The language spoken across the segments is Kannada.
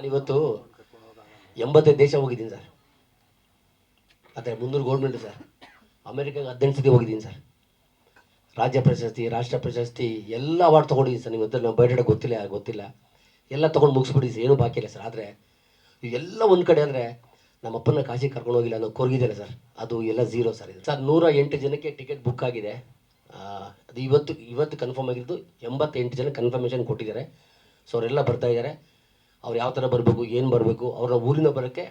ನಾನು ಇವತ್ತು ಎಂಬತ್ತೈದು ದೇಶ ಹೋಗಿದ್ದೀನಿ ಸರ್. ಆದರೆ ಮುನ್ನೂರು ಗೌರ್ಮೆಂಟ್ ಸರ್. ಅಮೆರಿಕಾಗೆ ಹದಿನೆಂಟು ಸತಿ ಹೋಗಿದ್ದೀನಿ ಸರ್. ರಾಜ್ಯ ಪ್ರಶಸ್ತಿ, ರಾಷ್ಟ್ರ ಪ್ರಶಸ್ತಿ ಎಲ್ಲ ಅವಾರ್ಡ್ ತೊಗೊಂಡಿದ್ದೀನಿ ಸರ್. ನೀವು ನಾವು ಬಯೋಡೇಟಾ ಗೊತ್ತಿಲ್ಲ ಗೊತ್ತಿಲ್ಲ. ಎಲ್ಲ ತೊಗೊಂಡು ಮುಗಿಸ್ಬಿಟ್ಟಿದ್ದೀನಿ ಸರ್. ಏನೂ ಬಾಕಿ ಇಲ್ಲ ಸರ್. ಆದರೆ ಎಲ್ಲ ಒಂದು ಕಡೆ ಅಂದರೆ ನಮ್ಮ ಅಪ್ಪನ ಕಾಶಿ ಕರ್ಕೊಂಡು ಹೋಗಿಲ್ಲ ಅನ್ನೋ ಕೊರಗಿದ್ದಾರೆ ಸರ್. ಅದು ಎಲ್ಲ ಝೀರೋ ಸರ್ ಇದು. ಸರ್ ನೂರ ಎಂಟು ಜನಕ್ಕೆ ಟಿಕೆಟ್ ಬುಕ್ ಆಗಿದೆ. ಅದು ಇವತ್ತು ಇವತ್ತು ಕನ್ಫರ್ಮ್ ಆಗಿದ್ದು ಎಂಬತ್ತೆಂಟು ಜನ ಕನ್ಫರ್ಮೇಷನ್ ಕೊಟ್ಟಿದ್ದಾರೆ. ಸೊ ಅವರೆಲ್ಲ ಬರ್ತಾ ಇದ್ದಾರೆ. ಅವ್ರು ಯಾವ ಥರ ಬರಬೇಕು, ಏನು ಬರಬೇಕು ಅವ್ರ ಊರಿನ ಬರೋಕ್ಕೆ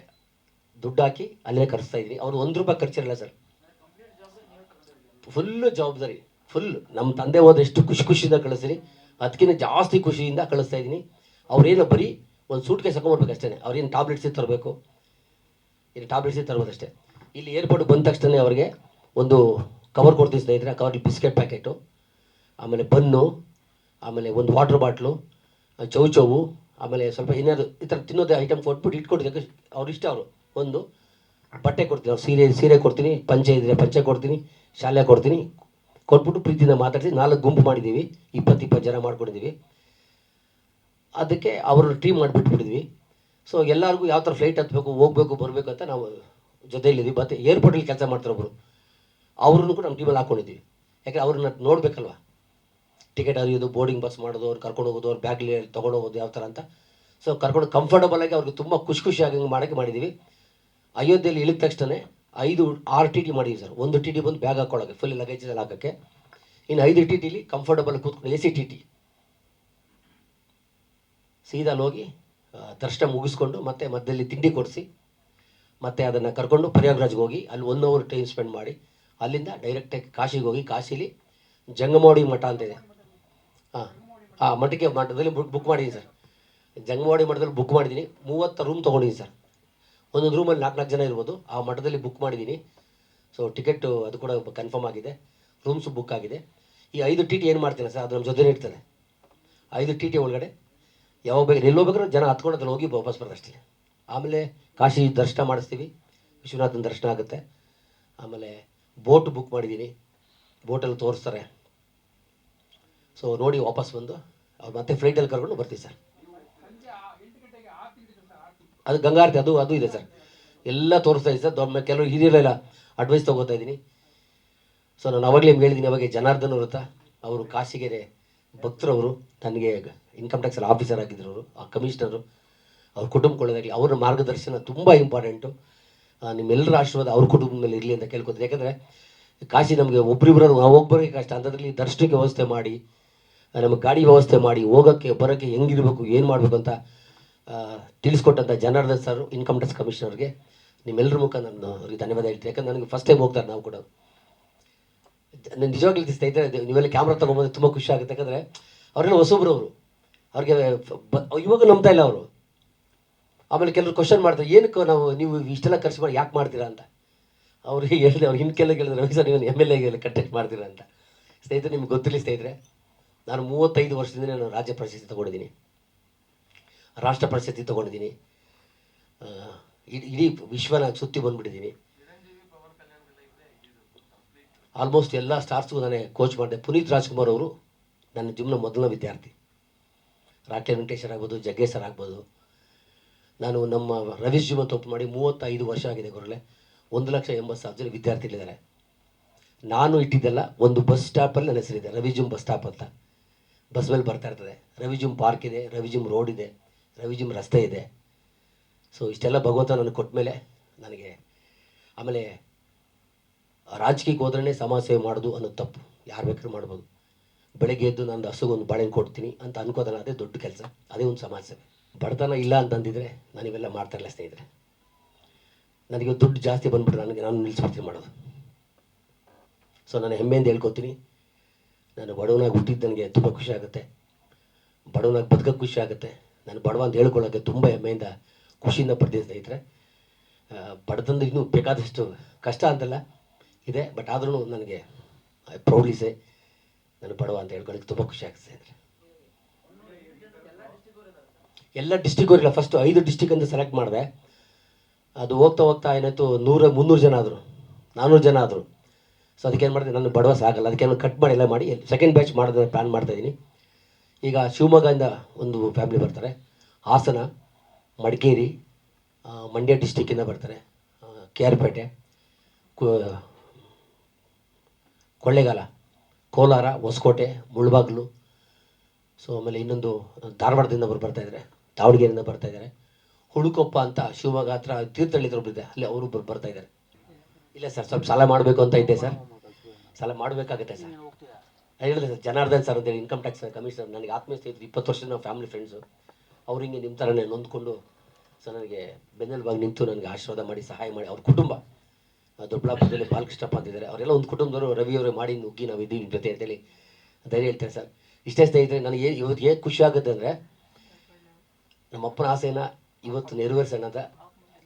ದುಡ್ಡು ಹಾಕಿ ಅಲ್ಲೇ ಕರೆಸ್ತಾ ಇದ್ದೀನಿ. ಅವ್ರು ಒಂದು ರೂಪಾಯಿ ಖರ್ಚಿರಲ್ಲ ಸರ್. ಫುಲ್ಲು ಜವಾಬ್ದಾರಿ ಫುಲ್ ನಮ್ಮ ತಂದೆ ಹೋದ ಎಷ್ಟು ಖುಷಿ ಖುಷಿಯಿಂದ ಕಳಿಸ್ತೀನಿ. ಅದಕ್ಕಿಂತ ಜಾಸ್ತಿ ಖುಷಿಯಿಂದ ಕಳಿಸ್ತಾ ಇದ್ದೀನಿ. ಅವ್ರೇನು ಬರೀ ಒಂದು ಸೂಟ್ ಕೇಸ್ ಹಾಕೊಂಡ್ಬರ್ಬೇಕು ಅಷ್ಟೇ ಅವ್ರೇನು ಟ್ಯಾಬ್ಲೆಟ್ಸೇ ತರಬೇಕು? ಇಲ್ಲಿ ಟ್ಯಾಬ್ಲೆಟ್ಸೇ ತರ್ಬೋದು ಅಷ್ಟೇ ಇಲ್ಲಿ ಏರ್ಪೋರ್ಟ್ ಬಂದ ತಕ್ಷಣ ಅವ್ರಿಗೆ ಒಂದು ಕವರ್ ಕೊಡ್ತೀನಿ ಸ್ನೇಹಿತರೆ ಕವರ್ಲಿ ಬಿಸ್ಕೆಟ್ ಪ್ಯಾಕೆಟು ಆಮೇಲೆ ಬನ್ನು, ಆಮೇಲೆ ಒಂದು ವಾಟ್ರ್ ಬಾಟ್ಲು ಚೌ ಚೌವು ಆಮೇಲೆ ಸ್ವಲ್ಪ ಏನಾದ್ರು ಈ ಥರ ತಿನ್ನೋದು ಐಟಮ್ ಕೊಟ್ಬಿಟ್ಟು ಇಟ್ಕೊಡ್ತೀನಿ ಅವ್ರು ಇಷ್ಟ ಅವರು. ಒಂದು, ಬಟ್ಟೆ ಕೊಡ್ತೀನಿ. ಅವ್ರು ಸೀರೆ ಸೀರೆ ಕೊಡ್ತೀನಿ, ಪಂಚೆ ಇದ್ದರೆ ಪಂಚೆ ಕೊಡ್ತೀನಿ, ಶಾಲೆ ಕೊಡ್ತೀನಿ. ಕೊಟ್ಬಿಟ್ಟು ಪ್ರೀತಿಯಿಂದ ಮಾತಾಡಿಸಿ ನಾಲ್ಕು ಗುಂಪು ಮಾಡಿದ್ದೀವಿ. ಇಪ್ಪತ್ತು ಇಪ್ಪತ್ತು ಜನ ಮಾಡ್ಕೊಂಡಿದ್ದೀವಿ. ಅದಕ್ಕೆ ಅವರು ಟೀಮ್ ಮಾಡಿಬಿಟ್ಬಿಟ್ಟಿದ್ವಿ. ಸೊ ಎಲ್ಲರಿಗೂ ಯಾವ ಥರ ಫ್ಲೈಟ್ ಹತ್ತಬೇಕು ಹೋಗ್ಬೇಕು, ಬರಬೇಕು ಅಂತ ನಾವು ಜೊತೆಯಲ್ಲಿದ್ದೀವಿ. ಮತ್ತು ಏರ್ಪೋರ್ಟಲ್ಲಿ ಕೆಲಸ ಮಾಡ್ತಾರೆ ಒಬ್ಬರು ಅವ್ರನ್ನು ಕೂಡ ನಮ್ಮ ಟೀಮಲ್ಲಿ ಹಾಕ್ಕೊಂಡಿದ್ದೀವಿ ಯಾಕೆ ಅವ್ರನ್ನ ನೋಡಬೇಕಲ್ವ? ಟಿಕೆಟ್ ಅರಿಯೋದು ಬೋರ್ಡಿಂಗ್ ಬಸ್ ಮಾಡೋದು, ಅವ್ರು ಕರ್ಕೊಂಡು ಹೋಗೋದು, ಅವ್ರು ಬ್ಯಾಗ್ಲಿ ತೊಗೊಂಡು ಹೋಗೋದು ಯಾವ ಥರ ಅಂತ. ಸೊ ಕರ್ಕೊಂಡು ಕಂಫರ್ಟಬಲ್ ಆಗಿ ಅವ್ರಿಗೆ ತುಂಬ ಖುಷಿ ಖುಷಿಯಾಗಿ ಮಾಡೋಕ್ಕೆ ಮಾಡಿದ್ದೀವಿ ಅಯೋಧ್ಯೆಯಲ್ಲಿ ಇಳಿದ ತಕ್ಷಣ ಐದು ಆರು ಟಿ ಟಿ ಮಾಡಿದ್ವಿ ಸರ್. ಒಂದು ಟಿ ಟಿ ಬಂದು ಬ್ಯಾಗ್ ಹಾಕೊಳ್ಳೋಕೆ ಫುಲ್ ಲಗೇಜ್ ಎಲ್ಲ ಹಾಕೋಕ್ಕೆ ಇನ್ನು ಐದು ಟಿ ಟಿಲಿ ಕಂಫರ್ಟಬಲ್ ಕೂತ್ಕೊಂಡು ಎ ಸಿ ಟಿ ಟಿ. ಸೀದಾ ಹೋಗಿ ದರ್ಶನ ಮುಗಿಸ್ಕೊಂಡು ಮತ್ತೆ ಮಧ್ಯದಲ್ಲಿ ತಿಂಡಿ ಕೊಡಿಸಿ, ಮತ್ತೆ ಅದನ್ನು ಕರ್ಕೊಂಡು ಪ್ರಯಾಗ್ರಾಜ್ಗೆ ಹೋಗಿ, ಅಲ್ಲಿ ಒನ್ ಅವರ್ ಟೈಮ್ ಸ್ಪೆಂಡ್ ಮಾಡಿ, ಅಲ್ಲಿಂದ ಡೈರೆಕ್ಟಾಗಿ ಕಾಶಿಗೆ ಹೋಗಿ, ಕಾಶಿಲಿ ಜಂಗಮೌಡಿ ಮಠ ಅಂತ ಇದೆ. ಹಾಂ. ಆ ಮಠಕ್ಕೆ ಮಠದಲ್ಲಿ ಬುಕ್ ಬುಕ್ ಮಾಡಿದ್ದೀನಿ ಸರ್. ಜಂಗಮವಾಡಿ ಮಠದಲ್ಲಿ ಬುಕ್ ಮಾಡಿದ್ದೀನಿ ಮೂವತ್ತು ರೂಮ್ ತೊಗೊಂಡಿದ್ದೀನಿ ಸರ್. ಒಂದೊಂದು ರೂಮಲ್ಲಿ ನಾಲ್ಕು ನಾಲ್ಕು ಜನ ಇರ್ಬೋದು. ಆ ಮಠದಲ್ಲಿ ಬುಕ್ ಮಾಡಿದ್ದೀನಿ ಸೊ ಟಿಕೆಟು ಅದು ಕೂಡ ಕನ್ಫರ್ಮ್ ಆಗಿದೆ. ರೂಮ್ಸ್ ಬುಕ್ ಆಗಿದೆ. ಈ ಐದು ಟಿ ಟಿ ಏನು ಮಾಡ್ತೀನಿ ಸರ್? ಅದು ನಮ್ಮ ಜೊತೆ ಇರ್ತದೆ. ಐದು ಟಿ ಟಿ ಒಳಗಡೆ ಯಾವಾಗ ಬೇಕು ಎಲ್ಲಿ ಹೋಗ್ಬೇಕಾದ್ರೆ ಜನ ಹತ್ಕೊಂಡು ಅದ್ರಲ್ಲಿ ಹೋಗಿ ವಾಪಸ್ ಬರೋದಷ್ಟೇ. ಆಮೇಲೆ ಕಾಶಿ ದರ್ಶನ ಮಾಡಿಸ್ತೀವಿ. ವಿಶ್ವನಾಥನ ದರ್ಶನ ಆಗುತ್ತೆ. ಆಮೇಲೆ ಬೋಟ್ ಬುಕ್ ಮಾಡಿದ್ದೀನಿ ಬೋಟಲ್ಲಿ ತೋರಿಸ್ತಾರೆ. ಸೊ ನೋಡಿ ವಾಪಸ್ ಬಂದು, ಅವ್ರು ಮತ್ತೆ ಫ್ಲೈಟಲ್ಲಿ ಕರ್ಕೊಂಡು ಬರ್ತೀವಿ ಸರ್ ಅದು ಗಂಗಾರತಿ, ಅದು ಅದು ಇದೆ ಸರ್ ಎಲ್ಲ ತೋರಿಸ್ತಾ ಇದೆ ಸರ್ ದೊಡ್ಡ ಕೆಲವರು ಹಿರಿಯರೆಲ್ಲ ಅಡ್ವೈಸ್ ತೊಗೋತಾ ಇದ್ದೀನಿ. ಸೊ ನಾನು ಅವಾಗಲೇ ಹೇಳಿದ್ದೀನಿ ಅವಾಗ ಜನಾರ್ದನ್ ವೃತ್ತ ಅವರು ಕಾಶಿಗೆರೆ ಭಕ್ತರವರು ನನಗೆ ಇನ್ಕಮ್ ಟ್ಯಾಕ್ಸ್ ಆಫೀಸರ್ ಆಗಿದ್ರು ಅವರು, ಆ ಕಮಿಷನರು ಅವ್ರ ಕುಟುಂಬ ಅವ್ರ ಅವರ ಮಾರ್ಗದರ್ಶನ ತುಂಬ ಇಂಪಾರ್ಟೆಂಟು ನಿಮ್ಮೆಲ್ಲರ ಆಶೀರ್ವಾದ ಅವ್ರ ಕುಟುಂಬದಲ್ಲಿ ಮೇಲೆ ಇರಲಿ ಅಂತ ಕೇಳ್ಕೊತೀನಿ. ಯಾಕಂದರೆ, ಕಾಶಿ ನಮಗೆ ಒಬ್ಬರಿಬ್ಬರು ನಾವು ಒಬ್ಬರಿಗೆ ಕಷ್ಟ, ಅಂಥದ್ರಲ್ಲಿ ದರ್ಶನಕ್ಕೆ ವ್ಯವಸ್ಥೆ ಮಾಡಿ ನಮಗೆ ಗಾಡಿ ವ್ಯವಸ್ಥೆ ಮಾಡಿ ಹೋಗೋಕ್ಕೆ, ಬರೋಕ್ಕೆ ಹೆಂಗಿರಬೇಕು, ಏನು ಮಾಡಬೇಕು ಅಂತ ತಿಳಿಸ್ಕೊಟ್ಟಂಥ ಜನಾರ್ದನ್ ಸರ್ ಇನ್ಕಮ್ ಟ್ಯಾಕ್ಸ್ ಕಮಿಷನರ್ಗೆ ನಿಮ್ಮೆಲ್ಲರ ಮುಖ ನಾನು ಅವ್ರಿಗೆ ಧನ್ಯವಾದ ಹೇಳ್ತೀನಿ. ಯಾಕಂದ್ರೆ ನನಗೆ ಫಸ್ಟ್ ಟೈಮ್ ಹೋಗ್ತಾರೆ ನಾವು ಕೂಡ. ನಾನು ನಿಜವಾಗ್ಲೂ ಸ್ನೇಹಿತರೆ ನೀವೆಲ್ಲ ಕ್ಯಾಮ್ರಾ ತೊಗೊಂಬಂದ್ರೆ ತುಂಬ ಖುಷಿ ಆಗುತ್ತೆ. ಯಾಕಂದರೆ ಅವರೆಲ್ಲ ಹೊಸಬ್ರು ಅವರು. ಅವ್ರಿಗೆ ಇವಾಗ ನಂಬ್ತಾ ಇಲ್ಲ ಅವರು. ಆಮೇಲೆ ಕೆಲವರು ಕ್ವಶನ್ ಮಾಡ್ತಾರೆ, ಏನಕ್ಕೆ ನಾವು ನೀವು ಇಷ್ಟೆಲ್ಲ ಖರ್ಚು ಮಾಡಿ ಯಾಕೆ ಮಾಡ್ತೀರಾ ಅಂತ? ಅವ್ರಿಗೆ ಹೇಳಿದೆ ಅವ್ರು ಹಿಂದೆಲ್ಲ ಕೇಳಿದ್ರೆ ಸರ್ ನೀವು ಎಂ ಎಲ್ ಎಗೆಲ್ಲ ಕಂಟೆಕ್ಟ್ ಮಾಡ್ತೀರಾ ಅಂತ? ಸ್ನೇಹಿತರೆ, ನಿಮ್ಗೆ ಗೊತ್ತಿರಲಿ ಸ್ನೇಹಿತರೆ. ನಾನು ಮೂವತ್ತೈದು ವರ್ಷದಿಂದ ನಾನು ರಾಜ್ಯ ಪ್ರಶಸ್ತಿ ತಗೊಂಡಿದ್ದೀನಿ. ರಾಷ್ಟ್ರ ಪ್ರಶಸ್ತಿ ತಗೊಂಡಿದ್ದೀನಿ. ಇಡೀ ವಿಶ್ವನ ಸುತ್ತಿ ಬಂದ್ಬಿಟ್ಟಿದ್ದೀನಿ. ಆಲ್ಮೋಸ್ಟ್ ಎಲ್ಲ ಸ್ಟಾರ್ಸ್ಗೂ ನಾನೇ ಕೋಚ್ ಮಾಡಿದೆ. ಪುನೀತ್ ರಾಜ್ಕುಮಾರ್ ಅವರು ನನ್ನ ಜಿಮ್ನ ಮೊದಲನೇ ವಿದ್ಯಾರ್ಥಿ. ರಾಕೇಶ್ ವೆಂಕಟೇಶ್ವರ ಆಗ್ಬೋದು, ಜಗ್ಗೇಶ್ ಸರ್ ಆಗ್ಬೋದು. ನಾನು ನಮ್ಮ ರವೀಶ್ ಜಿಮ್ ತಪ್ಪು ಮಾಡಿ ಮೂವತ್ತೈದು ವರ್ಷ ಆಗಿದೆ ಗುರುಳೆ ಒಂದು ಲಕ್ಷ ಎಂಬತ್ತು ಸಾವಿರ ಜನ ವಿದ್ಯಾರ್ಥಿಗಳಿದ್ದಾರೆ. ನಾನು ಇಟ್ಟಿದ್ದೆಲ್ಲ ಒಂದು ಬಸ್ ಸ್ಟಾಪಲ್ಲಿ ನನ್ನ ಹೆಸರಿದೆ. ರವಿಜುಮ್ ಬಸ್ ಸ್ಟಾಪ್ ಅಂತ. ಬಸ್ ಮೇಲೆ ಬರ್ತಾ ಇರ್ತದೆ. ರವಿಜುಮ್ ಪಾರ್ಕ್ ಇದೆ ರವಿಜುಮ್ ರೋಡ್ ಇದೆ ರವಿಜುಮ್ ರಸ್ತೆ ಇದೆ. ಸೊ ಇಷ್ಟೆಲ್ಲ ಭಗವಂತ ನನಗೆ ಕೊಟ್ಟ ಮೇಲೆ ನನಗೆ ಆಮೇಲೆ ರಾಜಕೀಯಕ್ಕೆ ಹೋದ್ರೇ ಸಮಾಜ ಸೇವೆ ಮಾಡೋದು ಅನ್ನೋದು ತಪ್ಪು. ಯಾರು ಬೇಕಾದ್ರೂ ಮಾಡ್ಬೋದು. ಬೆಳಗ್ಗೆ ಎದ್ದು ಹಸುಗೆ ಒಂದು ಬಾಳೆಹಣ್ಣು ಕೊಡ್ತೀನಿ ಅಂತ ಅನ್ಕೋದಲ್ಲ ಅದೇ ದೊಡ್ಡ ಕೆಲಸ. ಅದೇ ಒಂದು ಸಮಾಜ ಸೇವೆ. ಬಡತನ ಇಲ್ಲ ಅಂತಂದಿದ್ರೆ ನಾನು ಇವೆಲ್ಲ ಮಾಡ್ತಾ ಇಲ್ಲ ಸ್ನೇಹಿತರೆ. ನನಗೆ ದುಡ್ಡು ಜಾಸ್ತಿ ಬಂದ್ಬಿಟ್ರೆ ನನಗೆ ನಾನು ನಿಲ್ಲಿಸ್ಬಿಡ್ತೀನಿ ಮಾಡೋದು. ಸೊ ನಾನು ಹೆಮ್ಮೆಯಿಂದ ಹೇಳ್ಕೊತೀನಿ. ನಾನು ಬಡವನಾಗಿ ಹುಟ್ಟಿದ್ದು ನನಗೆ ತುಂಬ ಖುಷಿ ಆಗುತ್ತೆ. ಬಡವನಾಗಿ ಬದುಕೋಕ್ಕೆ ಖುಷಿ ಆಗುತ್ತೆ. ನಾನು ಬಡವ ಅಂತ ಹೇಳ್ಕೊಳ್ಳೋಕ್ಕೆ ತುಂಬ ಹೆಮ್ಮೆಯಿಂದ, ಖುಷಿಯಿಂದ ಪಡ್ತೀನಿ ಸ್ನೇಹಿತರೆ. ಬಡತನದ ಇನ್ನೂ ಬೇಕಾದಷ್ಟು ಕಷ್ಟ ಅಂತಲ್ಲ, ಇದೆ. ಬಟ್ ಆದ್ರೂ ನನಗೆ ಪ್ರೌಡ್ಲಿ ಸೇ ನಾನು ಬಡವ ಅಂತ ಹೇಳ್ಕೊಳ್ಳೋಕೆ ತುಂಬ ಖುಷಿ ಆಗುತ್ತೆ ಸ್ನೇಹಿತರೆ. ಎಲ್ಲ ಡಿಸ್ಟಿಕ್ ಅವರಿಲ್ಲ ಫಸ್ಟು ಐದು ಡಿಸ್ಟಿಕ್ ಅಂತ ಸೆಲೆಕ್ಟ್ ಮಾಡಿದೆ. ಅದು ಹೋಗ್ತಾ ಹೋಗ್ತಾ ಏನಾಯಿತು, ನೂರ, ಮುನ್ನೂರು ಜನ ಆದರು. ನಾನ್ನೂರು ಜನ ಆದರು. ಸೊ ಅದಕ್ಕೆ ಏನು ಮಾಡಿದೆ, ನಾನು ಬಡವಸ ಆಗಲ್ಲ. ಅದಕ್ಕೆ ನಾನು ಕಟ್ ಮಾಡಿ ಎಲ್ಲ ಮಾಡಿ ಸೆಕೆಂಡ್ ಬ್ಯಾಚ್ ಮಾಡೋದನ್ನ ಪ್ಲ್ಯಾನ್ ಮಾಡ್ತಾಯಿದ್ದೀನಿ ಈಗ ಶಿವಮೊಗ್ಗದಿಂದ ಒಂದು ಫ್ಯಾಮಿಲಿ ಬರ್ತಾರೆ. ಹಾಸನ, ಮಡಿಕೇರಿ ಮಂಡ್ಯ ಡಿಸ್ಟಿಕ್ಕಿಂದ ಬರ್ತಾರೆ. K R Pete Kollegal, Kolar, Hoskote, Mulbagal. So ಆಮೇಲೆ ಇನ್ನೊಂದು ಧಾರವಾಡದಿಂದ ಒಬ್ರು ಬರ್ತಾ ಇದ್ದಾರೆ ದಾವಣಗೆರೆಯಿಂದ ಬರ್ತಾ ಇದ್ದಾರೆ ಹುಡುಕೊಪ್ಪ ಅಂತ ಶಿವಮೊಗ್ಗ ಹತ್ರ ತೀರ್ಥಹಳ್ಳಿ ಇದೆ. ಅಲ್ಲಿ ಅವರು ಬರ್ತಾಯಿದ್ದಾರೆ ಇಲ್ಲ ಸರ್, ಸ್ವಲ್ಪ ಸಾಲ ಮಾಡಬೇಕು ಅಂತ ಇದ್ದೆ ಸರ್. ಸಾಲ ಮಾಡಬೇಕಾಗುತ್ತೆ ಸರ್. ಹೇಳಿದೆ ಸರ್, ಜನಾರ್ದನ್ ಸರ್ ಅಂತೇಳಿ ಇನ್ಕಮ್ ಟ್ಯಾಕ್ಸ್ ಕಮಿಷನರ್ ನನಗೆ ಆತ್ಮೀಯ ಸ್ನೇಹಿತರು ಇಪ್ಪತ್ತು ವರ್ಷದ ನಾವು ಫ್ಯಾಮಿಲಿ ಫ್ರೆಂಡ್ಸು ಅವ್ರು ಹಿಂಗೆ ನಿಮ್ಮ ಥರನೇ ನೊಂದ್ಕೊಂಡು ಸೊ ನನಗೆ ಬೆನ್ನೆಲುಬಾಗಿ ನಿಂತು ನನಗೆ ಆಶೀರ್ವಾದ ಮಾಡಿ, ಸಹಾಯ ಮಾಡಿ. ಅವ್ರ ಕುಟುಂಬ ದೊಡ್ಡಬಳ್ಳಾಪುರದಲ್ಲಿ ಬಾಲಕೃಷ್ಣಪ್ಪ ಅಂತಿದ್ದಾರೆ. ಅವರೆಲ್ಲ ಒಂದು ಕುಟುಂಬದವರು, ರವಿ ಅವರೇ ಮಾಡಿ ನುಗ್ಗಿ ನಾವು ಇದ್ದೀವಿ ಜೊತೆ ಅಂತೇಳಿ ಧೈರ್ಯ ಹೇಳ್ತಾರೆ ಸರ್. ಇಷ್ಟೇ ಸ್ನೇಹಿತರೆ, ನನಗೆ ಇವತ್ತು ಹೇಗೆ ಖುಷಿ ಆಗುತ್ತೆ ಅಂದರೆ, ನಮ್ಮ ಅಪ್ಪನ ಆಸೆನ ಇವತ್ತು ನೆರವೇರಿಸೋಣ ಅಂತ.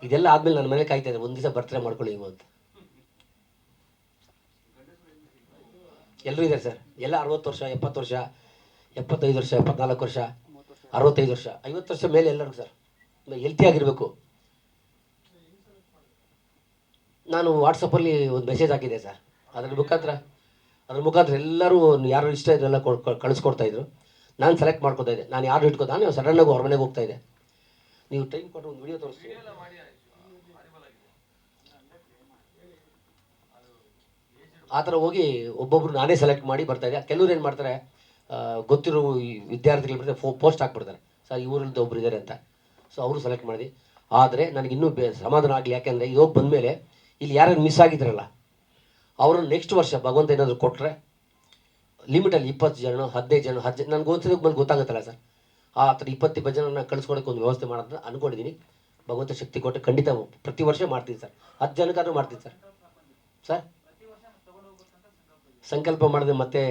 ಇದೆಲ್ಲ ಆದಮೇಲೆ ನನ್ನ ಮನೆ ಕಾಯ್ತಾ ಇದ್ದಾರೆ ಒಂದು ದಿವಸ ಬರ್ತಾರೆ ಮಾಡ್ಕೊಳ್ಳಿ ನೀವು ಎಲ್ಲರೂ ಇದ್ದಾರೆ ಸರ್. ಎಲ್ಲ ಅರವತ್ತು ವರ್ಷ, ಎಪ್ಪತ್ತು ವರ್ಷ, ಎಪ್ಪತ್ತೈದು ವರ್ಷ, ಎಪ್ಪತ್ನಾಲ್ಕು ವರ್ಷ, ಅರವತ್ತೈದು ವರ್ಷ, ಐವತ್ತು ವರ್ಷ ಮೇಲೆ ಎಲ್ಲರಿಗೂ ಸರ್. ಹೆಲ್ತಿ ಆಗಿರಬೇಕು. ನಾನು ವಾಟ್ಸಪ್ಪಲ್ಲಿ ಒಂದು ಮೆಸೇಜ್ ಹಾಕಿದ್ದೆ ಸರ್. ಅದ್ರ ಮುಖಾಂತರ ಅದ್ರ ಮುಖಾಂತರ ಎಲ್ಲರೂ ಯಾರು ಇಷ್ಟ ಇದ್ರೆಲ್ಲ ಕಳಿಸ್ಕೊಡ್ತಾ ಇದ್ರು. ನಾನು ಸೆಲೆಕ್ಟ್ ಮಾಡ್ಕೊತಾ ಇದ್ದೆ. ನಾನು ಯಾರು ಇಟ್ಕೋ ನಾನು ಸಡನ್ನಾಗಿ ಹೊರಮನೆಗೆ ಹೋಗ್ತಾ ಇದ್ದೆ. ನೀವು ಟೈಮ್ ಕೊಟ್ಟು ಒಂದು ವಿಡಿಯೋ ತೋರಿಸ್ತೀವಿ ಆ ಥರ ಹೋಗಿ ಒಬ್ಬೊಬ್ರು ನಾನೇ ಸೆಲೆಕ್ಟ್ ಮಾಡಿ ಬರ್ತಾ ಇದ್ದೆ. ಕೆಲವ್ರು ಏನು ಮಾಡ್ತಾರೆ ಗೊತ್ತಿರೋ ವಿದ್ಯಾರ್ಥಿಗಳು ಬರ್ತಾರೆ, ಫೋ ಪೋಸ್ಟ್ ಹಾಕ್ಬಿಡ್ತಾರೆ. ಸರ್ ಇವರಿಂದ ಒಬ್ರು ಇದ್ದಾರೆ ಅಂತ. ಸೊ ಅವರು ಸೆಲೆಕ್ಟ್ ಮಾಡಿದ್ವಿ. ಆದರೆ ನನಗೆ ಇನ್ನೂ ಬೇ, ಸಮಾಧಾನ ಆಗಲಿ ಯಾಕೆಂದರೆ ಇವಾಗ ಬಂದಮೇಲೆ ಇಲ್ಲಿ ಯಾರ್ಯಾರು ಮಿಸ್ ಆಗಿದ್ರಲ್ಲ, ಅವ್ರನ್ನ ನೆಕ್ಸ್ಟ್ ವರ್ಷ ಭಗವಂತ ಏನಾದರೂ ಕೊಟ್ಟರೆ ಲಿಮಿಟಲ್ಲಿ ಇಪ್ಪತ್ತು ಜನ ಹದಿನೈದು ಜನ ಹತ್ತು ಜನ ನನಗೆ ಓದಿಸೋದಕ್ಕೆ ಬಂದು ಗೊತ್ತಾಗುತ್ತಲ್ಲ ಸರ್. ಆ ಥರ ಇಪ್ಪತ್ತು ಇಪ್ಪತ್ತು ಜನನ ಒಂದು ವ್ಯವಸ್ಥೆ ಮಾಡೋದನ್ನ ಅಂದ್ಕೊಂಡಿದ್ದೀನಿ ಭಗವಂತ ಶಕ್ತಿ ಕೊಟ್ಟರೆ ಖಂಡಿತ ಪ್ರತಿ ವರ್ಷ ಮಾಡ್ತೀನಿ ಸರ್. ಹತ್ತು ಜನಕ್ಕಾದ್ರೂ ಮಾಡ್ತೀನಿ ಸರ್. ಸರ್? ಸಂಕಲ್ಪ ಮಾಡಿದ್ರೆ ಮತ್ತೆ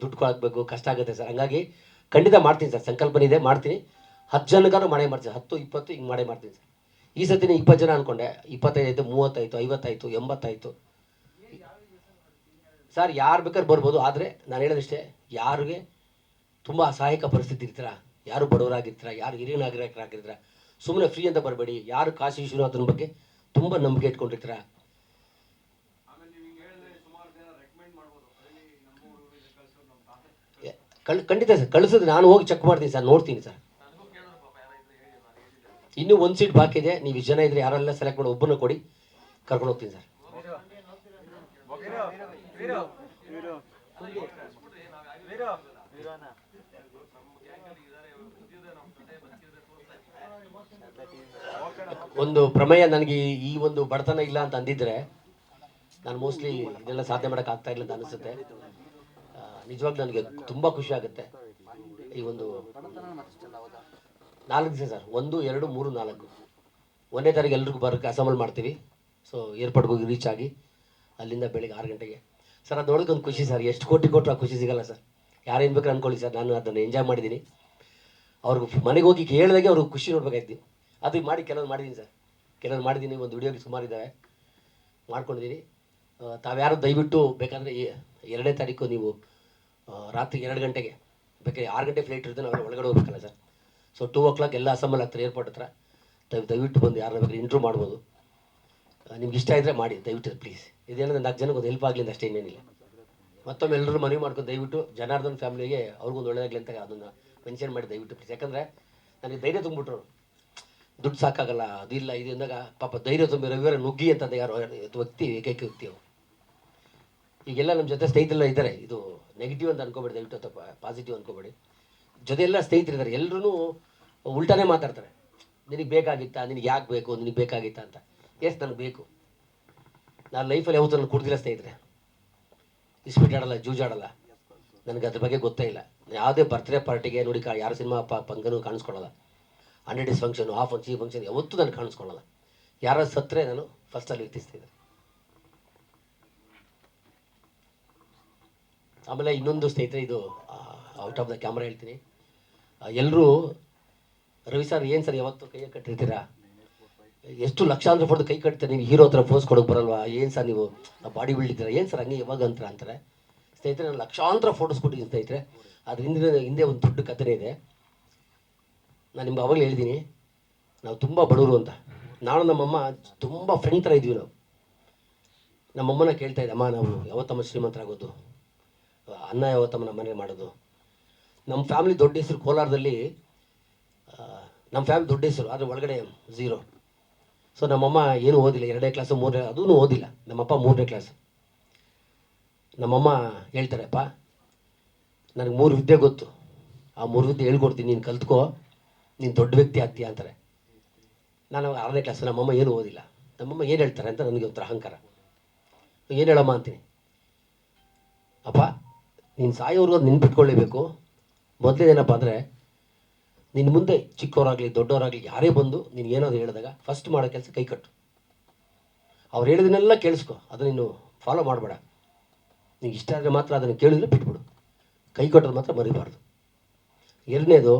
ದುಡ್ಡು ಹಾಕಬೇಕು ಕಷ್ಟ ಆಗುತ್ತೆ ಸರ್. ಹಂಗಾಗಿ ಖಂಡಿತ ಮಾಡ್ತೀನಿ ಸರ್. ಸಂಕಲ್ಪನೇ ಇದೆ ಮಾಡ್ತೀನಿ. ಹತ್ತು ಜನಕ್ಕಾದ್ರೂ ಮಾಡೇ ಮಾಡ್ತೀನಿ ಹತ್ತು, ಇಪ್ಪತ್ತು, ಹಿಂಗೆ ಮಾಡೇ ಮಾಡ್ತೀನಿ ಸರ್. ಈ ಸತಿನೇ ಇಪ್ಪತ್ತು ಜನ ಅಂದ್ಕೊಂಡೆ ಇಪ್ಪತ್ತೈದು ಆಯಿತು ಮೂವತ್ತಾಯಿತು ಐವತ್ತಾಯಿತು ಎಂಬತ್ತಾಯಿತು ಸರ್, ಯಾರು ಬೇಕಾದ್ರೆ ಬರ್ಬೋದು. ಆದರೆ ನಾನು ಹೇಳೋದಿಷ್ಟೇ, ಯಾರಿಗೆ ತುಂಬ ಅಸಹಾಯಕ ಪರಿಸ್ಥಿತಿ ಇರ್ತೀರಾ, ಯಾರು ಬಡವರಾಗಿರ್ತೀರಾ, ಯಾರು ಹಿರಿಯ ನಾಗರಿಕರಾಗಿರ್ತೀರ ಸುಮ್ಮನೆ ಫ್ರೀ ಅಂತ ಬರಬೇಡಿ. ಯಾರು ಕಾಶಿ ವಿಶ್ವನಾಥನ ಬಗ್ಗೆ ತುಂಬ ನಂಬಿಕೆ ಇಟ್ಕೊಂಡಿರ್ತೀರ ಎ- ಕಳ್, ಖಂಡಿತ ಸರ್ ಕಳಿಸಿದ್ರೆ ನಾನು ಹೋಗಿ ಚೆಕ್ ಮಾಡ್ತೀನಿ ಸರ್, ನೋಡ್ತೀನಿ ಸರ್. ಇನ್ನೂ ಒಂದು ಸೀಟ್ ಬಾಕಿ ಇದೆ, ನೀವು ಜನ ಇದ್ರೆ ಯಾರೆಲ್ಲ ಸೆಲೆಕ್ಟ್ ಮಾಡಿ ಒಬ್ಬನ ಕೊಡಿ, ಕರ್ಕೊಂಡು ಹೋಗ್ತೀನಿ ಸರ್. ಒಂದು ಪ್ರಮೇಯ ನನಗೆ ಈ- ಒಂದು ಬಡತನ ಇಲ್ಲ ಅಂತ ಅಂದಿದ್ರೆ, ನಾನು ಮೋಸ್ಟ್ಲಿ ಇದೆಲ್ಲ ಸಾಧನೆ ಮಾಡೋಕ್ಕಾಗ್ತಾ ಇಲ್ಲ ಅಂತ ಅನಿಸುತ್ತೆ. ನಿಜವಾಗ್ಲೂ ನನಗೆ ತುಂಬ ಖುಷಿ ಆಗುತ್ತೆ. ಈ ಒಂದು ನಾಲ್ಕು ದಿವಸ ಸರ್. ಒಂದು, ಎರಡು, ಮೂರು, ನಾಲ್ಕು. ಒಂದನೇ ತಾರೀಕು ಎಲ್ರಿಗೂ ಬರೋಕ್ಕೆ ಅಸೆಂಬಲ್ ಮಾಡ್ತೀವಿ. ಸೊ ಏರ್ಪೋರ್ಟ್ಗೆ ಹೋಗಿ ರೀಚ್ ಆಗಿ ಅಲ್ಲಿಂದ ಬೆಳಿಗ್ಗೆ ಆರು ಗಂಟೆಗೆ. ಸರ್ ಅದೊಳಗೆ ಒಂದು ಖುಷಿ ಸರ್. ಎಷ್ಟು ಕೋಟಿ ಕೊಟ್ಟರು ಆ ಖುಷಿ ಸಿಗಲ್ಲ ಸರ್. ಯಾರೇನು ಬೇಕಾದ್ರೆ ಅನ್ಕೊಳ್ಳಿ ಸರ್. ನಾನು ಅದನ್ನು ಎಂಜಾಯ್ ಮಾಡಿದ್ದೀನಿ ಅವ್ರಿಗೆ ಮನೆಗೆ ಹೋಗಿ ಹೇಳಿದಾಗೆ ಅವ್ರಿಗೆ ಖುಷಿ ನೋಡ್ಬೇಕಾಯ್ತು. ಅದು ಮಾಡಿ ಕೆಲವ್ರು ಮಾಡಿದ್ದೀನಿ ಸರ್. ಕೆಲವೊಂದು ಮಾಡಿದ್ದೀನಿ ಒಂದು ವಿಡಿಯೋಗೆ ಸುಮಾರು ಇದ್ದಾವೆ ಮಾಡ್ಕೊಂಡಿದ್ದೀನಿ ತಾವ್ಯಾರು ದಯವಿಟ್ಟು ಬೇಕಾದರೆ ಎರಡನೇ ತಾರೀಕು ನೀವು ರಾತ್ರಿ ಎರಡು ಗಂಟೆಗೆ. ಬೇಕಾದ್ರೆ ಆರು ಗಂಟೆ ಫ್ಲೈಟ್ ಇರುತ್ತೆ ನಾವು ಒಳಗಡೆ ಹೋಗ್ಬೇಕಲ್ಲ sir so two o'clock ಎಲ್ಲ ಅಸೆಂಬಲ್ ಆಗ್ತಾರೆ ಏರ್ಪೋರ್ಟ್ ಹತ್ರ. ದಯವಿಟ್ಟು ದಯವಿಟ್ಟು ಬಂದು ಯಾರನ್ನ ಬೇಕಾದ್ರೆ ಇಂಟ್ರೂ ಮಾಡ್ಬೋದು. ನಿಮ್ಗೆ ಇಷ್ಟ ಇದ್ದರೆ ಮಾಡಿ, ದಯವಿಟ್ಟು ಪ್ಲೀಸ್ ಇದೇನಂದ್ರೆ ನಾಲ್ಕು ಜನಕ್ಕೆ ಒಂದು ಹೆಲ್ಪ್ ಆಗಲಿಲ್ಲ ಅಷ್ಟೇ ಇನ್ನೇನಿಲ್ಲ. ಮತ್ತೊಮ್ಮೆ ಎಲ್ಲರೂ ಮನವಿ ಮಾಡ್ಕೊಂಡು ದಯವಿಟ್ಟು ಜನಾರ್ದನ್ ಫ್ಯಾಮಿಲಿಗೆ ಅವ್ರಿಗೊಂದು ಒಳ್ಳೆಯದಾಗಲಿ ಅಂತ ಅದನ್ನು ಮೆನ್ಷನ್ ಮಾಡಿ ದಯವಿಟ್ಟು ಪ್ಲೀಸ್ ಯಾಕಂದರೆ ನನಗೆ ಧೈರ್ಯ ತುಂಬಿಟ್ರು. ದುಡ್ಡು ಸಾಕಾಗಲ್ಲ ಅದಿಲ್ಲ ಇದು ಅಂದಾಗ ಪಾಪ ಧೈರ್ಯ ತುಂಬಿ ರವಿವಾರ ನುಗ್ಗಿ ಅಂತ ಯಾರು ವ್ಯಕ್ತಿ, ಏಕೈಕ ವ್ಯಕ್ತಿ ಅವರು. ಈಗೆಲ್ಲ ನಮ್ಮ ಜೊತೆ ಸ್ನೇಹಿತರೆಲ್ಲ ಇದ್ದಾರೆ. ಇದು ನೆಗೆಟಿವ್ ಅಂತ ಅನ್ಕೋಬೇಡಿ, ದಯವಿಟ್ಟು ಅಥವಾ ಪಾಸಿಟಿವ್ ಅನ್ಕೋಬೇಡಿ. ಜೊತೆ ಎಲ್ಲ ಸ್ನೇಹಿತರಿದ್ದಾರೆ ಎಲ್ಲರೂ ಉಲ್ಟಾನೇ ಮಾತಾಡ್ತಾರೆ. ನಿನಗೆ ಬೇಕಾಗಿತ್ತಾ, ನಿನಗೆ ಯಾಕೆ ಬೇಕು, ನಿನಗೆ ಬೇಕಾಗಿತ್ತಾ ಅಂತ. ಎಸ್ ನನಗೆ ಬೇಕು. ನಾನು ಲೈಫಲ್ಲಿ ಯಾವತ್ತೂ ನಾನು ಕುಡ್ದಿಲ್ಲ ಸ್ನೇಹಿತರೆ. ಇಸ್ಪೀಟಾಡಲ್ಲ ಜೂಜಾಡಲ್ಲ ನನಗೆ ಅದ್ರ ಬಗ್ಗೆ ಗೊತ್ತೇ ಇಲ್ಲ. ಯಾವುದೇ ಬರ್ತ್ಡೇ ಪಾರ್ಟಿಗೆ ನೋಡಿ ಕಾ, ಯಾರು ಸಿನಿಮಾ ಪ, ಪಂಗನು ಕಾಣಿಸ್ಕೊಳ್ಳಲ್ಲ hundred days function of function ಈ ಫಂಕ್ಷನ್ ಯಾವತ್ತೂ ನಾನು ಕಾಣಿಸ್ಕೊಳ್ಳಲ್ಲ ಯಾರು ಸತ್ತರೆ ನಾನು ಫಸ್ಟಲ್ಲಿ ಇರ್ತಿಸ್ತಿದ್ದೆ ಆಮೇಲೆ ಇನ್ನೊಂದು ಸ್ನೇಹಿತರೆ, ಇದು ಔಟ್ ಆಫ್ ದ ಕ್ಯಾಮ್ರಾ ಹೇಳ್ತೀನಿ. ಎಲ್ಲರೂ ರವಿ ಸರ್, ಏನು ಸರ್ ಯಾವತ್ತು ಕೈ ಕಟ್ಟಿರ್ತೀರಾ? ಎಷ್ಟು ಲಕ್ಷಾಂತರ ಫೋಟೋ ಕೈ ಕಟ್ತೀರಾ ನೀವು ಹೀರೋ ಹತ್ರ ಫೋಸ್ ಕೊಡೋಕೆ ಬರಲ್ವಾ? ಏನು ಸರ್ ನೀವು ಬಾಡಿ ಬಿಲ್ಡ್ ಏನು ಸರ್ ಹಂಗೆ ಯಾವಾಗ ಅಂತ ಅಂತಾರೆ. ಸ್ನೇಹಿತರೆ, ನಾನು ಲಕ್ಷಾಂತರ ಫೋಟೋಸ್ ಕೊಟ್ಟಿದ್ದೀನಿ ಸ್ನೇಹಿತರೆ. ಅದ್ರ ಹಿಂದಿನ, ಹಿಂದೆ ಒಂದು ದೊಡ್ಡ ಕಥನೆ ಇದೆ. ನಾನು ನಿಮ್ಗೆ ಅವಾಗಲೇ ಹೇಳಿದ್ದೀನಿ, ನಾವು ತುಂಬ ಬಡವರು ಅಂತ. ನಾನು ನಮ್ಮಮ್ಮ ತುಂಬ ಫ್ರೆಂಡ್ ಥರ ಇದ್ವಿ ನಾವು. ನಮ್ಮಮ್ಮನ ಕೇಳ್ತಾ ಅಮ್ಮ, ನಾವು ಯಾವತ್ತಮ್ಮ ಶ್ರೀಮಂತರಾಗೋದು ಅನ್ನ ಯಾವತ್ತಮ್ಮ ನಮ್ಮ ಮನೇಲಿ ಮಾಡೋದು. ನಮ್ಮ ಫ್ಯಾಮಿಲಿ ದೊಡ್ಡ ಹೆಸರು ಕೋಲಾರದಲ್ಲಿ ನಮ್ಮ ಫ್ಯಾಮಿಲಿ ದೊಡ್ಡ ಹೆಸರು, ಆದರೆ ಒಳಗಡೆ ಝೀರೋ ಸೊ ನಮ್ಮಮ್ಮ ಏನು ಓದಿಲ್ಲ ಎರಡನೇ ಕ್ಲಾಸು ಮೂರನೇ ಅದೂ ಓದಿಲ್ಲ. ನಮ್ಮಪ್ಪ ಮೂರನೇ ಕ್ಲಾಸ್ ನಮ್ಮಮ್ಮ ಹೇಳ್ತಾರೆ ಅಪ್ಪ ನನಗೆ ಮೂರು ವಿದ್ಯೆ ಗೊತ್ತು. ಆ ಮೂರು ವಿದ್ಯೆ ಹೇಳ್ಕೊಡ್ತೀನಿ, ನೀನು ಕಲ್ತ್ಕೋ, ನೀನು ದೊಡ್ಡ ವ್ಯಕ್ತಿ ಆಗ್ತೀಯ ಅಂತಾರೆ. ನಾನು ಆರನೇ ಕ್ಲಾಸ್ ನಮ್ಮಮ್ಮ ಏನು ಓದಿಲ್ಲ. ನಮ್ಮಮ್ಮ ಏನು ಹೇಳ್ತಾರೆ ಅಂತ ನನಗೆ ಒಂಥರ ಅಹಂಕಾರ. ಏನು ಹೇಳಮ್ಮ ಅಂತೀನಿ? ಅಪ್ಪ ನೀನು ಸಾಯೋರ್ಗು ಅದು ನೆನ್ಪಿಟ್ಕೊಳ್ಳೇಬೇಕು ಮೊದಲೇದೇನಪ್ಪ ಅಂದರೆ ನಿನ್ನ ಮುಂದೆ ಚಿಕ್ಕವರಾಗಲಿ, ದೊಡ್ಡವರಾಗಲಿ ಯಾರೇ ಬಂದು ನೀನು ಏನಾದರೂ ಹೇಳಿದಾಗ ಫಸ್ಟ್ ಮಾಡೋ ಕೆಲಸ ಕೈ ಕಟ್ಟು. ಅವ್ರು ಹೇಳಿದನ್ನೆಲ್ಲ ಕೇಳಿಸ್ಕೊ, ಅದನ್ನ ನೀನು ಫಾಲೋ ಮಾಡಬೇಡ. ನಿಂಗೆ ಇಷ್ಟ ಆದರೆ ಮಾತ್ರ ಅದನ್ನು ಕೇಳಿದ್ರೆ ಬಿಟ್ಬಿಡು. ಕೈ ಕಟ್ಟೋದು ಮಾತ್ರ ಮರಿಬಾರ್ದು. ಎರಡನೇದು,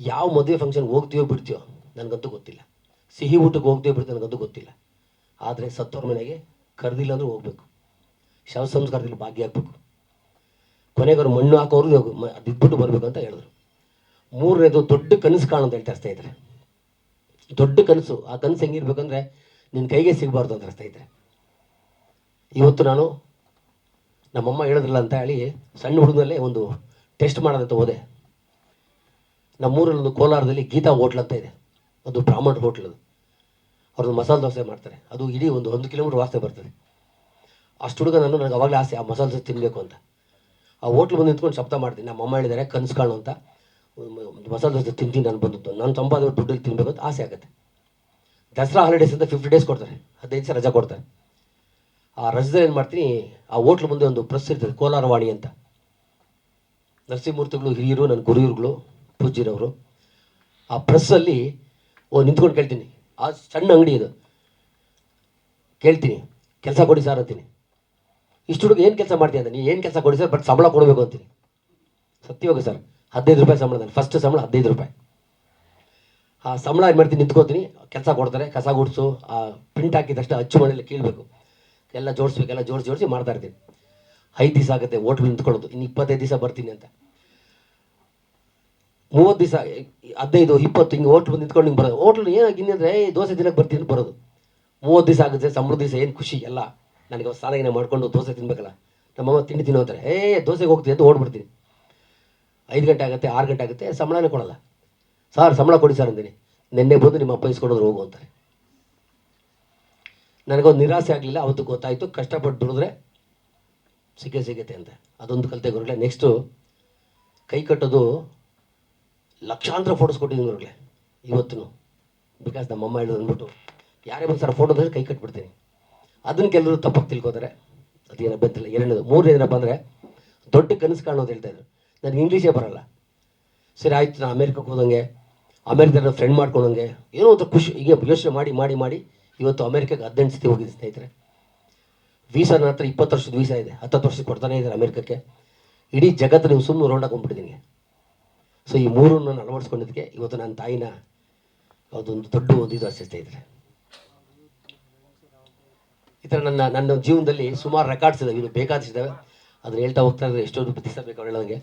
ಯಾವ ಮದುವೆ ಫಂಕ್ಷನ್ಗೆ ಹೋಗ್ತೀವೋ ಬಿಡ್ತೀವೋ ನನಗಂತೂ ಗೊತ್ತಿಲ್ಲ. ಸಿಹಿ ಊಟಕ್ಕೆ ಹೋಗ್ತೀವೋ ಬಿಡ್ತೀವಿ ನನಗಂತೂ ಗೊತ್ತಿಲ್ಲ. ಆದರೆ ಸತ್ತವ್ರ ಮನೆಗೆ ಕರೆದಿಲ್ಲ ಅಂದ್ರೆ ಹೋಗ್ಬೇಕು. ಶವ ಸಂಸ್ಕಾರದಲ್ಲಿ ಭಾಗಿಯಾಗಬೇಕು. ಕೊನೆಗೆ ಅವ್ರು ಮಣ್ಣು ಹಾಕೋರು ಅದಿದ್ಬಿಟ್ಟು ಬರಬೇಕು ಅಂತ ಹೇಳಿದ್ರು. ಮೂರನೇದು ದೊಡ್ಡ ಕನಸು ಕಾಣು ಅಂತ ಹೇಳ್ತಾ ಸ್ನೇಹಿತರೆ ದೊಡ್ಡ ಕನಸು. ಆ ಕನಸು ಹೆಂಗಿರ್ಬೇಕಂದ್ರೆ ನಿನ್ನ ಕೈಗೆ ಸಿಗಬಾರ್ದು ಅಂತ ಸ್ನೇಹಿತರೆ ಇವತ್ತು ನಾನು ನಮ್ಮಮ್ಮ ಹೇಳಿದ್ರಲ್ಲ ಅಂತ ಹೇಳಿ ಸಣ್ಣ ಹುಡುಗನಲ್ಲೇ ಒಂದು ಟೆಸ್ಟ್ ಮಾಡೋದಂತ ಹೋದೆ. ನಮ್ಮೂರಲ್ಲಿ ಒಂದು ಕೋಲಾರದಲ್ಲಿ ಗೀತಾ ಹೋಟ್ಲ್ ಅಂತ ಇದೆ. ಅದು ಬ್ರಾಹ್ಮಣ ಹೋಟ್ಲ್ ಅದು. ಅವ್ರದ್ದು ಮಸಾಲೆ ದೋಸೆ ಮಾಡ್ತಾರೆ. ಅದು ಇಡೀ ಒಂದು ಒಂದು ಕಿಲೋಮೀಟ್ರ್ ವಾಸನೆ ಬರ್ತದೆ. ಅಷ್ಟು ಹುಡುಗ ನಾನು, ನನಗೆ ಅವಾಗಲೇ ಆಸೆ, ಆ ಮಸಾಲೆ ದೋಸೆ ತಿನ್ನಬೇಕು ಅಂತ. ಆ ಹೋಟ್ಲ್ ಬಂದು ನಿಂತ್ಕೊಂಡು ಶಬ್ದ ಮಾಡ್ತೀನಿ. ನಮ್ಮ ಅಮ್ಮ ಹೇಳಿದ್ದಾರೆ ಕನಸು ಕಾಣು ಅಂತ. ಮಸಾಲೆ ದೋಸೆ ತಿಂತೀನಿ ನಾನು ಬಂದದ್ದು. ನಾನು ತಂಪಾದ ದುಡ್ಡಲ್ಲಿ ತಿನ್ನಬೇಕು ಅಂತ ಆಸೆ ಆಗುತ್ತೆ. ದಸರಾ ಹಾಲಿಡೇಸ್ ಅಂತ ಫಿಫ್ಟಿ ಡೇಸ್ ಕೊಡ್ತಾರೆ. ಹದಿನೈದು ದಿವಸ ರಜಾ ಕೊಡ್ತಾರೆ. ಆ ರಜದಲ್ಲಿ ಏನು ಮಾಡ್ತೀನಿ, ಆ ಹೋಟ್ಲ್ ಮುಂದೆ ಒಂದು ಪ್ರೆಸ್ ಇರ್ತದೆ, ಕೋಲಾರವಾಣಿ ಅಂತ. ನರಸಿಂಹಮೂರ್ತಿಗಳು, ಹಿರಿಯರು, ನನ್ನ ಗುರುಗಳು ಪೂಜ್ಯರವರು, ಆ ಪ್ರೆಸ್ಸಲ್ಲಿ ಓ, ನಿಂತ್ಕೊಂಡು ಕೇಳ್ತೀನಿ. ಆ ಸಣ್ಣ ಅಂಗಡಿ ಇದು. ಕೇಳ್ತೀನಿ. ಕೆಲಸ ಕೊಡಿ ಸಾರ್ ಅಂತೀನಿ. ಇಷ್ಟು ಹುಡುಗ ಏನು ಕೆಲಸ ಮಾಡ್ತೀನಿ ಅಂತ ನೀನು ಏನು ಕೆಲಸ ಕೊಡಿ ಸರ್ ಬಟ್ ಸಂಬಳ ಕೊಡಬೇಕು ಅಂತೀನಿ. ಸತ್ಯವಾಗ ಸರ್, ಹದಿನೈದು ರೂಪಾಯಿ ಸಂಬಳ ಫಸ್ಟ್ ಸಂಬಳ ಹದಿನೈದು ರೂಪಾಯಿ. ಆ ಸಂಬಳ ಏನು ಮಾಡ್ತೀನಿ, ನಿಂತ್ಕೋತೀನಿ. ಕೆಲಸ ಕೊಡ್ತಾರೆ, ಕಸ ಗುಡಿಸು, ಆ ಪ್ರಿಂಟ್ ಹಾಕಿದ ತಕ್ಷಣ ಅಚ್ಚು ಮನೆಯಲ್ಲಿ ಕೀಳಬೇಕು. ಎಲ್ಲ ಜೋಡಿಸ್ಬೇಕು, ಎಲ್ಲ ಜೋಡಿಸಿ ಜೋಡಿಸಿ ಮಾಡ್ತಾ ಇರ್ತೀನಿ. ಐದು ದಿವಸ ಆಗುತ್ತೆ ಓಟ್ಲು ನಿಂತ್ಕೊಳ್ಳೋದು. ಇನ್ನು ಇಪ್ಪತ್ತೈದು ದಿವಸ ಬರ್ತೀನಿ ಅಂತ. ಮೂವತ್ತು ದಿವಸ, ಹದಿನೈದು, ಇಪ್ಪತ್ತು, ಹಿಂಗೆ ಓಟ್ಲು ಬಂದು ನಿಂತ್ಕೊಂಡು ಹಿಂಗೆ ಬರೋದು. ಓಟ್ಲು ಏನಾಗಿ ಏ ದೋಸೆ ದಿನಕ್ಕೆ ಬರ್ತೀನಿ ಬರೋದು. ಮೂವತ್ತು ದಿವಸ ಆಗುತ್ತೆ ಸಂಬಳ ದಿವಸ ಏನು ಖುಷಿ, ಎಲ್ಲ. ನನಗೆ ಸಾಲ ಗಿನ ಮಾಡಿಕೊಂಡು ದೋಸೆ ತಿನ್ಬೇಕಲ್ಲ. ನಮ್ಮಮ್ಮ ತಿಂಡಿ ತಿನ್ನೋ ಅಂತಾರೆ ಏ, ದೋಸೆಗೆ ಹೋಗ್ತೀನಿ ಅಂತ ಓಡ್ಬಿಡ್ತೀನಿ. ಐದು ಗಂಟೆ ಆಗುತ್ತೆ, ಆರು ಗಂಟೆ ಆಗುತ್ತೆ, ಸಂಬಳನೇ ಕೊಡಲ್ಲ. ಸರ್, ಸಂಬಳ ಕೊಡಿ ಸರ್, ಅಂತೀನಿ. ನಿನ್ನೆ ಬಂದು ನಿಮ್ಮ ಅಪ್ಪ ಇಸ್ಕೊಂಡೋದ್ರು ಹೋಗು, ಅಂತಾರೆ. ನನಗೊಂದು ನಿರಾಸೆ ಆಗಲಿಲ್ಲ, ಅವತ್ತು ಗೊತ್ತಾಯಿತು. ಕಷ್ಟಪಟ್ಟು ದುಡಿದ್ರೆ ಸಿಕ್ಕೇ ಸಿಗುತ್ತೆ ಅಂತ. ಅದೊಂದು ಕಲಿತೆ ಗುರುಗಳೇ. ನೆಕ್ಸ್ಟು ಕೈ ಕಟ್ಟೋದು ಲಕ್ಷಾಂತರ ಫೋಟೋಸ್ ಕೊಟ್ಟಿದ್ದೀನಿ ಗುರುಗಳೇ ಇವತ್ತು ಬಿಕಾಸ್ ನಮ್ಮಮ್ಮ ಹೇಳೋದು ಅಂದ್ಬಿಟ್ಟು, ಯಾರೇ ಬಂದು ಸರ್ ಫೋಟೋ ಕೈ ಕಟ್ಬಿಡ್ತೀನಿ. ಅದನ್ನು ಕೆಲವರು ತಪ್ಪಾಗಿ ತಿಳ್ಕೊತಾರೆ. ಅದೇನೋ ಬಂತಿಲ್ಲ. ಎರಡನೇದು. ಮೂರನೇದೇನಪ್ಪ ಅಂದರೆ ದೊಡ್ಡ ಕನಸು ಕಾಣೋದು ಹೇಳ್ತಾ ಇದ್ರು. ನನಗೆ ಇಂಗ್ಲೀಷೇ ಬರಲ್ಲ. ಸರಿ, ಆಯ್ತು, ನಾನು ಅಮೇರಿಕಕ್ಕೆ ಹೋದಂಗೆ ಅಮೇರಿಕದ ಫ್ರೆಂಡ್ ಮಾಡ್ಕೊಂಡಂಗೆ, ಏನೋ ಒಂದು ಖುಷಿ. ಹೀಗೆ ಯೋಚನೆ ಮಾಡಿ ಮಾಡಿ ಮಾಡಿ ಇವತ್ತು ಅಮೇರಿಕಾಗೆ ಹದಿನೆಂಟು ಸತಿ ಹೋಗಿದ್ದೆ ಸ್ನೇಹಿತರೆ. ವೀಸಾ ನನ್ನ ಹತ್ರ ಇಪ್ಪತ್ತು ವರ್ಷದ ವೀಸಾ ಇದೆ. ಹತ್ತತ್ತು ವರ್ಷಕ್ಕೆ ಕೊಡ್ತಾನೆ ಇದ್ದಾರೆ ಅಮೇರಿಕಕ್ಕೆ. ಇಡೀ ಜಗತ್ತು ನೀವು ಸುಮ್ಮನೆ ರೌಂಡ್ ಹಾಕೊಂಡ್ಬಿಟ್ಟಿದ್ದೀನಿ ಸೊ ಈ ಮೂರು ನಾನು ಅಳವಡಿಸ್ಕೊಂಡಿದ್ದಕ್ಕೆ ಇವತ್ತು ನನ್ನ ತಾಯಿನ ಅದೊಂದು ದೊಡ್ಡ ಒಂದು ಇದು ಸ್ನೇಹಿತರೆ ಈ ಥರ ನನ್ನ ನನ್ನ ಜೀವನದಲ್ಲಿ ಸುಮಾರು ರೆಕಾರ್ಡ್ಸ್ ಇದ್ದಾವೆ ಇದು ಬೇಕಾದಷ್ಟಿದ್ದಾವೆ ಅದನ್ನ ಹೇಳ್ತಾ ಹೋಗ್ತಾ ಇದ್ದಾರೆ ಎಷ್ಟೊಂದು ದಿವಸ ಬೇಕು ಹೇಳೋಂಗೆ.